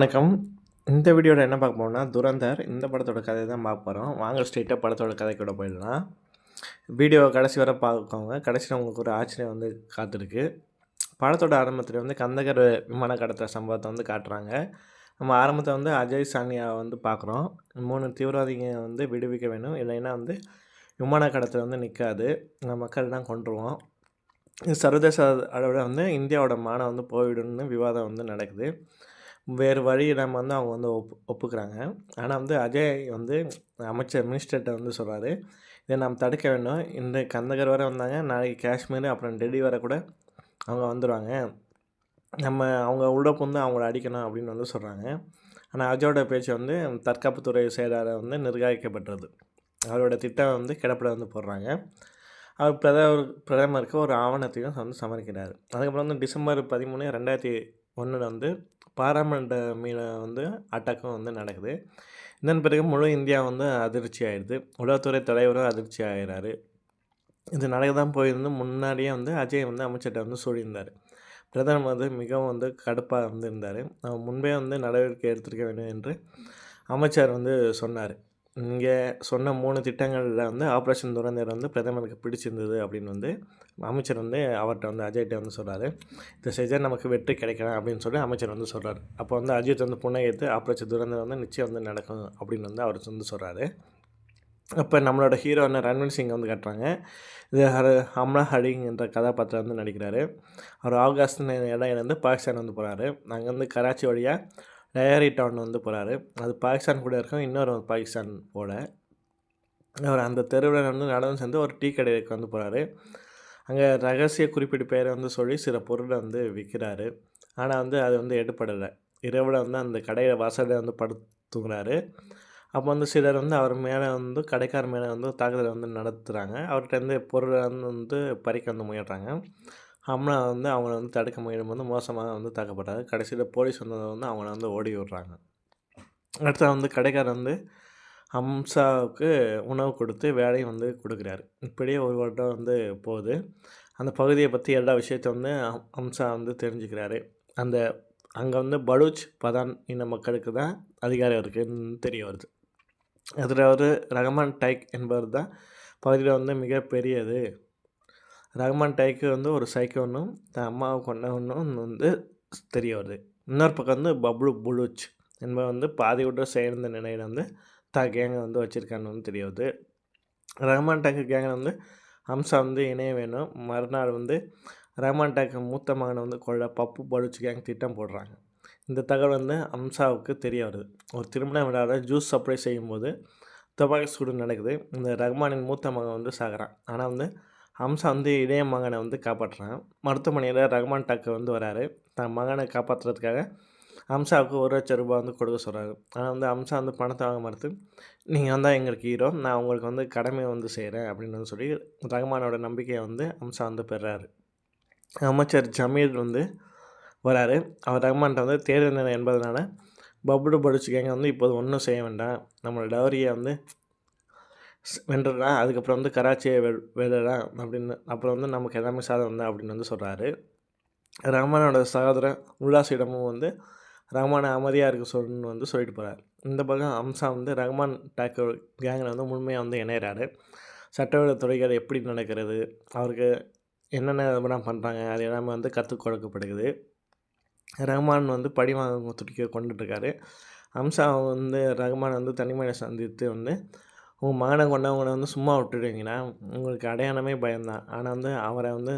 வணக்கம். இந்த வீடியோவில் என்ன பார்க்க போறோம்னா துரந்தர் இந்த படத்தோட கதை தான் பார்க்க போகிறோம் வாங்க ஸ்ட்ரெயிட்டாக படத்தோட கதைக்கூட போயிடலாம். வீடியோவை கடைசி வரை பார்க்கோங்க. கடைசியில் உங்களுக்கு ஒரு ஆச்சரியம் வந்து காத்திருக்கு. படத்தோட ஆரம்பத்தில் வந்து கந்தகர் விமான கடத்துற சம்பவத்தை வந்து காட்டுறாங்க. நம்ம ஆரம்பத்தை வந்து அஜய் சானியாவை வந்து பார்க்குறோம். மூணு தீவிரவாதிங்க வந்து விடுவிக்க வேணும். இல்லைன்னா வந்து விமான கடத்தில் வந்து நிற்காது நம்ம மக்கள் கொண்டுருவோம் இது சர்வதேச அளவில் வந்து இந்தியாவோட மானம் வந்து போயிடும்னு விவாதம் வந்து நடக்குது. வேறு வழி நம்ம வந்து அவங்க வந்து ஒப்பு ஒப்புக்கிறாங்க. ஆனால் வந்து அஜய் வந்து அமைச்சர் மினிஸ்டர்கிட்ட வந்து சொல்கிறாரு இதை நாம் தடுக்க வேண்டும். இன்று கந்தகர் வரை வந்தாங்க. நாளைக்கு காஷ்மீர் அப்புறம் டெல்லி வரை கூட அவங்க வந்துடுவாங்க நம்ம அவங்க உள்ள வந்து அவங்கள அடிக்கணும் அப்படின்னு வந்து சொல்கிறாங்க ஆனால் அஜயோட பேச்சு வந்து தற்காப்புத்துறை செயலாளர் வந்து நிர்காரிக்கப்பட்டது அவரோட திட்டம் வந்து கிடப்பில் வந்து போடுறாங்க. அவர் பிரதமர் பிரதமருக்கு ஒரு ஆவணத்தையும் வந்து சமர்க்கிறார் அதுக்கப்புறம் வந்து டிசம்பர் பதிமூணு ரெண்டாயிரத்தி ஒன்று வந்து பாராமண்ட மீன வந்து அட்டாக்கும் வந்து நடக்குது. இதன் பிறகு முழு இந்தியா வந்து அதிர்ச்சி ஆயிடுது. உளவுத்துறை தலைவரும் அதிர்ச்சி ஆகிறாரு இது நடக்க தான் போயிருந்து முன்னாடியே வந்து அஜய் வந்து அமைச்சர்கிட்ட வந்து சொல்லியிருந்தார். பிரதமர் வந்து மிகவும் வந்து கடுப்பாக வந்து இருந்தார். அவர் முன்பே வந்து நடவடிக்கை எடுத்திருக்க வேண்டும் என்று அமைச்சர் வந்து சொன்னார். இங்கே சொன்ன மூணு திட்டங்களில் வந்து ஆப்ரேஷன் துரந்தர் வந்து பிரதமருக்கு பிடிச்சிருந்தது அப்படின்னு வந்து அமைச்சர் வந்து அவர்கிட்ட வந்து அஜய்கிட்ட வந்து சொல்கிறாரு இதை செஞ்சால் நமக்கு வெற்றி கிடைக்கலாம் அப்படின்னு சொல்லி அமைச்சர் வந்து சொல்கிறார் அப்போ வந்து அஜித் வந்து புன்னகைத்து ஆப்ரேஷன் துரந்தர் வந்து நிச்சயம் வந்து நடக்கும் அப்படின்னு வந்து அவர் வந்து சொல்கிறாரு அப்போ நம்மளோட ஹீரோ வந்து ரன்வீர் சிங் வந்து கட்டுறாங்க. இது ஹர ஹம்லா ஹரிங்கிற என்ற கதாபாத்திரம் வந்து நடிக்கிறாரு. அவர் ஆகஸ்ட் இடம் வந்து பாகிஸ்தான் வந்து போகிறாரு அங்கேருந்து கராச்சி வழியாக டயரி டவுன் வந்து போகிறாரு அது பாகிஸ்தான் கூட இருக்கும். இன்னொரு பாகிஸ்தான் போல. அவர் அந்த தெருவில் வந்து நடந்து சேர்ந்து ஒரு டீ கடைக்கு வந்து போகிறாரு அங்கே ரகசிய குறிப்பிட்ட பெயரை வந்து சொல்லி சில பொருளை வந்து விற்கிறாரு. ஆனால் வந்து அது வந்து எடுப்படலை இரவில் வந்து அந்த கடையில் வாசலில் வந்து படுத்துங்கிறாரு அப்போ வந்து சிலர் வந்து அவர் மேலே வந்து கடைக்கார மேலே வந்து தாக்குதலை வந்து நடத்துகிறாங்க அவர்கிட்ட வந்து பொருளை வந்து பறிக்க வந்து முயல்றாங்க. அம்னா வந்து அவங்கள வந்து தடுக்க முயலும் வந்து மோசமாக வந்து தாக்கப்பட்டார் கடைசியில் போலீஸ் வந்ததை வந்து அவங்கள வந்து ஓடி விடுறாங்க. அடுத்து வந்து கடைக்காரர் வந்து ஹம்சாவுக்கு உணவு கொடுத்து வேலையும் வந்து கொடுக்குறாரு. இப்படியே ஒரு வருடம் வந்து போகுது. அந்த பகுதியை பற்றி எல்லா விஷயத்த வந்து ஹம்சா வந்து தெரிஞ்சுக்கிறாரு. அந்த அங்கே வந்து பலூச் பதான் இன மக்களுக்கு தான் அதிகாரம் இருக்குதுன்னு தெரிய வருது. அதில் ஒரு ரஹமான் டைக் என்பவர் தான் பகுதியில் வந்து மிகப்பெரியது. ரஹ்மான் டைக்கு வந்து ஒரு சைக்கோனும் தன் அம்மாவை ஒன்றும் வந்து தெரிய வருது. இன்னொரு பக்கம் வந்து பப்ளு புளுச் என்பது வந்து பாதி விட்டு சேர்ந்த நிலையில் வந்து த கேங்கை வந்து வச்சுருக்கான்னு வந்து தெரிய வருது. ரஹ்மான் டேக்கு கேங்கை வந்து ஹம்சா வந்து இணைய வேணும் மறுநாள் வந்து ரஹ்மான் டேக்கு மூத்த மகனை வந்து கொள்ள பப்பு பலுச்சு கேங் திட்டம் போடுறாங்க. இந்த தகவல் வந்து ஹம்சாவுக்கு தெரிய வருது. ஒரு திருமண விழாவில் ஜூஸ் சப்ளை செய்யும்போது துப்பாக்கி சூடு நடக்குது. இந்த ரஹ்மானின் மூத்த மகன் வந்து சாகிறான். ஆனால் வந்து ஹம்சா வந்து இளைய மகனை வந்து காப்பாற்றுறான். மருத்துவமனையில் ரஹ்மான் டாக்கு வந்து வராரு. தன் மகனை காப்பாற்றுறதுக்காக ஹம்சாவுக்கு ஒரு லட்சம் ரூபாய் வந்து கொடுக்க சொல்கிறாரு ஆனால் வந்து ஹம்சா வந்து பணத்தை வாங்க மறுத்து நீங்கள் வந்தால் எங்களுக்கு ஹீரோ நான் உங்களுக்கு வந்து கடமையை வந்து செய்கிறேன் அப்படின்னு வந்து சொல்லி ரஹ்மானோட நம்பிக்கையை வந்து ஹம்சா வந்து பெறாரு. அமைச்சர் ஜமீர் வந்து வராரு. அவர் ரஹ்மான்கிட்ட வந்து தேர்தல் நிலை என்பதனால பப்ளு படிச்சு கேங்க வந்து இப்போது ஒன்றும் செய்ய வேண்டாம். நம்மளோட டவரியை வந்து வென்றுடலாம் அதுக்கப்புறம் வந்து கராச்சியை வெ வெல்லலாம் அப்படின்னு அப்புறம் வந்து நமக்கு எல்லாமே சாதம் தான் அப்படின்னு வந்து சொல்கிறாரு ராமனோட சகோதரன் உல்லாசிடமும் வந்து ரஹ்மானை அமைதியாக இருக்க சொல்லணும்னு வந்து சொல்லிட்டு போகிறார் இந்த பக்கம் அம்சா வந்து ரஹ்மான் டாக்கர் கேங்கில் வந்து முழுமையாக வந்து இணையிறாரு. சட்டவிட துறைகள் எப்படி நடக்கிறது அவருக்கு என்னென்ன இதெல்லாம் பண்ணுறாங்க அது எல்லாமே வந்து கற்றுக் கொடுக்கப்படுகிறது. ரஹ்மான் வந்து படிவாங்க துடிக்க கொண்டுட்ருக்காரு அம்சா வந்து ரஹ்மான் வந்து தனிமையை சந்தித்து வந்து உங்கள் மகனை கொண்டவங்களை வந்து சும்மா விட்டுடுவீங்கன்னா உங்களுக்கு அடையாளமே பயம்தான். ஆனால் வந்து அவரை வந்து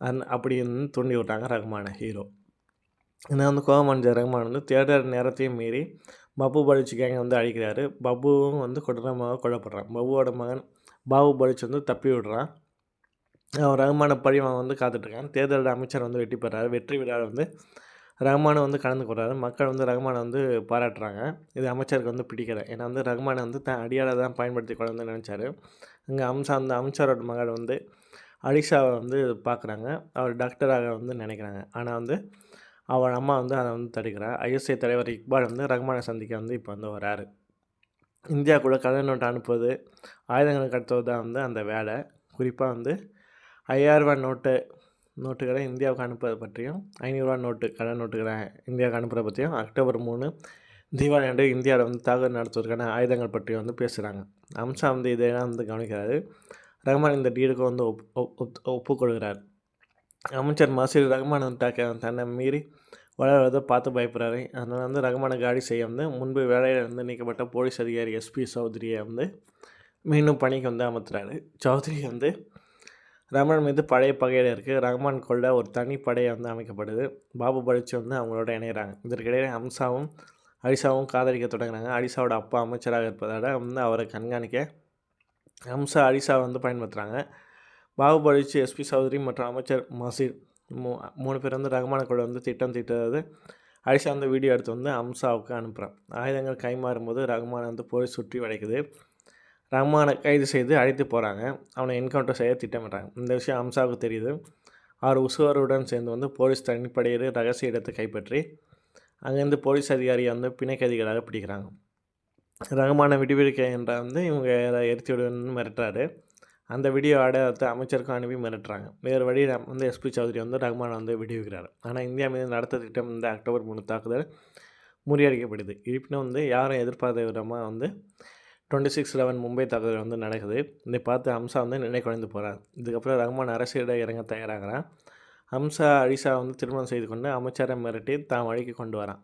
அந் அப்படின்னு தூண்டி விட்டாங்க ரகுமான ஹீரோ. ஏன்னா வந்து கோவமஞ்ச ரகுமான் வந்து தேடர் நேரத்தையும் மீறி பப்பு பலிச்சு கேங்க வந்து அழிக்கிறாரு. பப்புவும் வந்து கொடூரமாக கொல்லப்படுறான். பப்புவோட மகன் பாபு பலிச்சு வந்து தப்பி விடுறான். அவன் ரஹ்மான பழி வந்து காத்துட்ருக்கான் தேர்தலோட அமைச்சர் வந்து வெற்றி பெறாரு. வெற்றி விழாவில் வந்து ரஹ்மானை வந்து கலந்து மக்கள் வந்து ரஹ்மானை வந்து பாராட்டுறாங்க. இது அமைச்சருக்கு வந்து பிடிக்கல. ஏன்னா வந்து ரஹ்மானை வந்து தான் அடியாளை தான் பயன்படுத்தி கொண்டு நினச்சாரு. அங்கே அம்சா அந்த அம்சாரோட மகள் வந்து அலிஷாவை வந்து பார்க்குறாங்க அவர் டாக்டராக வந்து நினைக்கிறாங்க. ஆனால் வந்து அவள் அம்மா வந்து அதை வந்து தடுக்கிறார் ஐஎஸ்ஐ தலைவர் இக்பால் வந்து ரஹ்மானை சந்திக்க வந்து இப்போ வந்து வராரு. இந்தியா கூட கடன் நோட்டு அனுப்புவது ஆயுதங்களை கடத்துவது தான் வந்து அந்த வேலை. குறிப்பாக வந்து ஐயாயிரம் ரூபாய் நோட்டு நோட்டுகளை இந்தியாவுக்கு அனுப்புவது பற்றியும் ஐநூறுரூவா நோட்டு கடன் நோட்டுகளை இந்தியாவுக்கு அனுப்புறதை பற்றியும் அக்டோபர் மூணு தீபாவளி அன்று இந்தியாவில் வந்து தாக்குதல் நடத்துவதற்கான ஆயுதங்கள் பற்றி வந்து பேசுகிறாங்க அம்சா வந்து இதெல்லாம் வந்து கவனிக்கிறாரு. ரஹ்மான் இந்த டீலுக்கு வந்து ஒப் ஒப் ஒப்புக்கொள்கிறார் அமைச்சர் மசீர் ரஹ்மான் தாக்க தன்னை மீறி வளர்வதை பார்த்து பயப்படுறாரு. அதனால் வந்து ரகுமான காடி செய்ய வந்து முன்பு வேலையில் வந்து நீக்கப்பட்ட போலீஸ் அதிகாரி எஸ்பி சௌத்ரியை வந்து மீண்டும் பணிக்கு வந்து அமர்த்துறாரு. சௌத்ரி வந்து ரமணன் மீது பழைய பகையில் இருக்குது ரஹ்மான் கொள்ள ஒரு தனி படையை வந்து அமைக்கப்படுது. பாபு படிச்சு வந்து அவங்களோட இணைகிறாங்க இதற்கிடையே அம்சாவும் அலிசாவும் காதலிக்க தொடங்குறாங்க. அலிசாவோட அப்பா அமைச்சராக இருப்பதால் வந்து அவரை கண்காணிக்க அம்சா அலிசா வந்து பயன்படுத்துகிறாங்க பாபு படிச்சு எஸ்பி சௌத்ரி மற்றும் அமைச்சர் மசீர் மூ மூணு பேர் வந்து ரஹ்மானை கூட வந்து திட்டம் தீட்டுறது. அலிசா வந்து வீடியோ எடுத்து வந்து அம்சாவுக்கு அனுப்புகிறான் ஆயுதங்கள் கைமாறும்போது ரஹ்மானை வந்து போய் சுற்றி வளைக்குது. ரஹ்மானை கைது செய்து அழைத்து போகிறாங்க அவனை என்கவுண்டர் செய்ய திட்டமிட்டாங்க இந்த விஷயம் அம்சாவுக்கு தெரியுது. அவர் உசுவருடன் சேர்ந்து வந்து போலீஸ் தனிப்படையில் ரகசிய இடத்தை கைப்பற்றி அங்கேருந்து போலீஸ் அதிகாரியை வந்து பிணை கைதிகளாக பிடிக்கிறாங்க. ரகுமான விடுவிக்க என்ற வந்து இவங்க எரித்து விடுன்னு மிரட்டுறாரு. அந்த வீடியோ ஆடத்தை அமைச்சருக்கும் அனுப்பி மிரட்டுறாங்க. வேறு வழி வந்து எஸ்பி சௌத்ரி வந்து ரகுமானை வந்து விடுவிக்கிறார். ஆனால் இந்தியா மீது நடத்த திட்டம் இந்த அக்டோபர் மூணு தாக்குதல் முறியடிக்கப்படுது. இருப்பினும் வந்து யாரும் எதிர்பார்த்த விதமாக வந்து டுவெண்ட்டி சிக்ஸ் லெவன் மும்பை தாக்குதல் வந்து நடக்குது. இதை பார்த்து ஹம்சா வந்து நினை குறைந்து போகிறார் இதுக்கப்புறம் ரஹ்மான் அரசியலில் இறங்க தயாராகிறான் ஹம்சா அரிசா வந்து திருமணம் செய்து கொண்டு அமைச்சரை மிரட்டி தான் வழிக்கு கொண்டு வரான்.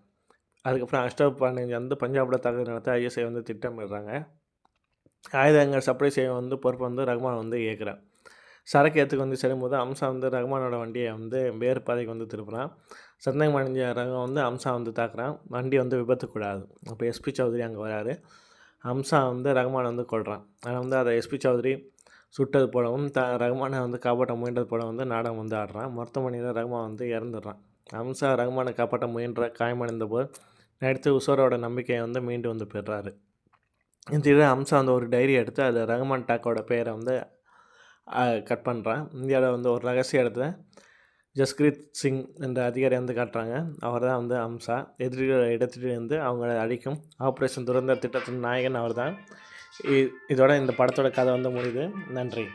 அதுக்கப்புறம் அஷ்டப் பாண்டியன் வந்து பஞ்சாபில் தாக்குதல் நடத்த ஐஎஸ்ஐ வந்து திட்டமிடுறாங்க. ஆயுதங்கள் சப்ளை செய்ய வந்து பொறுப்பு வந்து ரஹ்மான் வந்து ஏற்கிறான் சரக்கு ஏற்றுக்கு வந்து செல்லும்போது அம்சா வந்து ரஹ்மானோட வண்டியை வந்து வேறு பாதைக்கு வந்து திருப்புறான். சந்தேகம் அடைஞ்ச ரகம் வந்து அம்சா வந்து தாக்குறான். வண்டி வந்து விபத்துக்கூடாது அப்போ எஸ்பி சௌத்ரி அங்கே வராரு. ஹம்சா வந்து ரஹ்மான் வந்து கொள்கிறான் ஆனால் வந்து அதை எஸ்பி சௌத்ரி சுட்டது போலவும் த ரஹ்மானை வந்து காப்பாற்ற முயன்றது போல வந்து நாடகம் வந்து ஆடுறான். மருத்துவமனையில் ரஹ்மான் வந்து இறந்துடுறான். ஹம்சா ரஹ்மானை காப்பாற்ற முயன்ற காயமடைந்த போது நடித்து உசோரோட நம்பிக்கையை வந்து மீண்டும் வந்து பெறாரு. இந்த ஹம்சா வந்து ஒரு டைரி எடுத்து அதில் ரஹ்மான் டாக்கோட பெயரை வந்து கட் பண்ணுறான் இந்தியாவில் வந்து ஒரு ரகசிய இடத்துல ஜஸ்கிரீத் சிங் என்ற அதிகாரி வந்து காட்டுறாங்க. அவர் தான் வந்து அம்சா. எதிரிகள் இடத்துல இருந்து அவங்கள அழிக்கும். ஆப்ரேஷன் துரந்த திட்டத்தின் நாயகன் அவர் தான் இதோட இந்த படத்தோட கதை வந்து முடியுது. நன்றி.